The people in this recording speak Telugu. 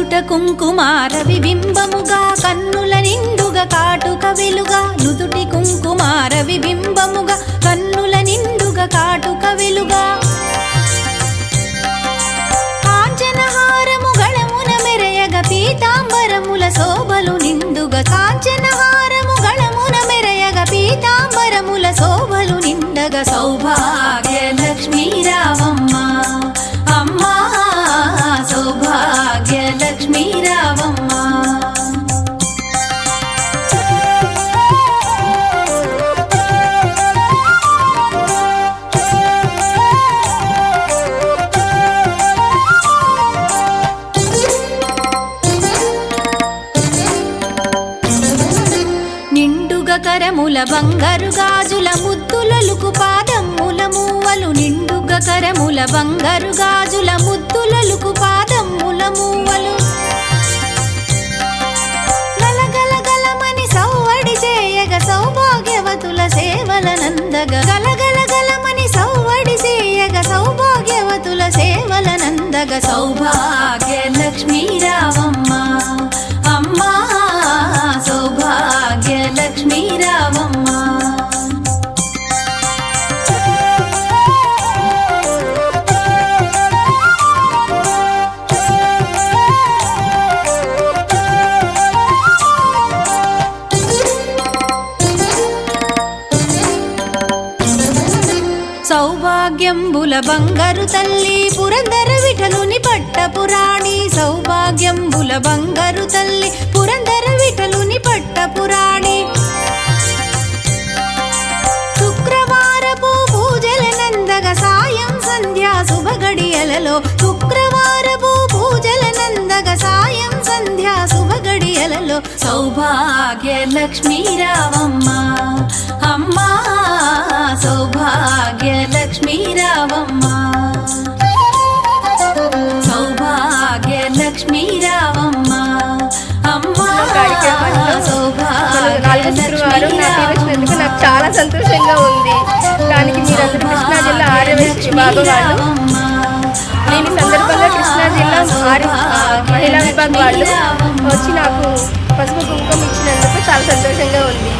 నుదుట కుంకుమార విబింబముగా కన్నుల నిండుగా కాటుక వెలుగా నుదుటి కుంకుమార విబింబముగా కన్నుల నిండుగా కాటుక వెలుగా. కాంచనహారము గళమున మెరయగ పీతాంబరముల శోభలు నిండుగా. కాంచనహారము గళమున మెరయగ పీతాంబరముల శోభలు సౌభాగ్య కరముల బంగారు గాజుల ముద్దులలుకు పాదమ్ముల మూవలు నిండుగ కరముల బంగారు గాజుల ముద్దులలుకు పాదమ్ముల మూవలు గలగలగలమని సౌవడి చేయగ సౌభాగ్యవతుల సేవల నందగ. గలగలగలమని సౌవడి చేయగ సౌభాగ్యవతుల సేవల నందగ. సౌభాగ్య సౌభాగ్యంబుల బంగారు తల్లి పురందర విఠలుని పట్టపురాణి సౌభాగ్యంబుల బంగారు తల్లి పురందర విఠలుని పట్టపురాణి శుక్రవారపు పూజల నందగ సాయం సంధ్యా శుభగడియలలో శుక్రవారపు పూజల నందగ సాయం సంధ్యా శుభగడియలలో సౌభాగ్య లక్ష్మీరావమ్మ అమ్మా. సౌభాగ్య రావమ్మ సౌభాగ్య రావమ్మ అమ్మా కార్యక్రమంలో రావమ్మ నాకు చాలా సంతోషంగా ఉంది దానికి మీరందరూ కృష్ణా జిల్లా ఆర్యవేశ్వరి బాబు వాళ్ళు దీని సందర్భంగా కృష్ణా జిల్లా ఆర్య మహిళా విభాగం వాళ్ళు వచ్చి నాకు పసుపు కుంకుమ ఇచ్చినందుకు చాలా సంతోషంగా ఉంది.